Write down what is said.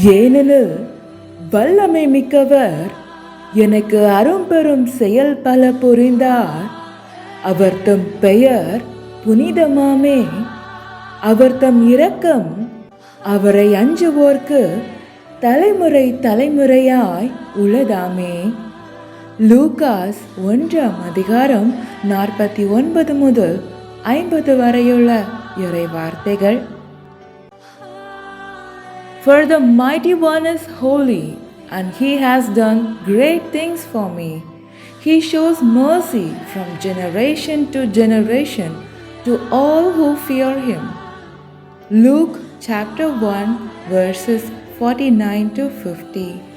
ஏனெனில் வல்லமை மிக்கவர் எனக்கு அரும்பெரும் செயல் பல புரிந்தார். அவர் தம் பெயர் புனிதமாமே. அவர் தம் இரக்கம் அவரை அஞ்சுவோர்க்கு தலைமுறை தலைமுறையாய் உள்ளதாமே. லூகாஸ் ஒன்றாம் அதிகாரம் நாற்பத்தி ஒன்பது முதல் ஐம்பது வரையுள்ள இறை வார்த்தைகள் For the mighty one is holy, and he has done great things for me. He shows mercy from generation to generation to all who fear him. Luke chapter 1, verses 49 to 50.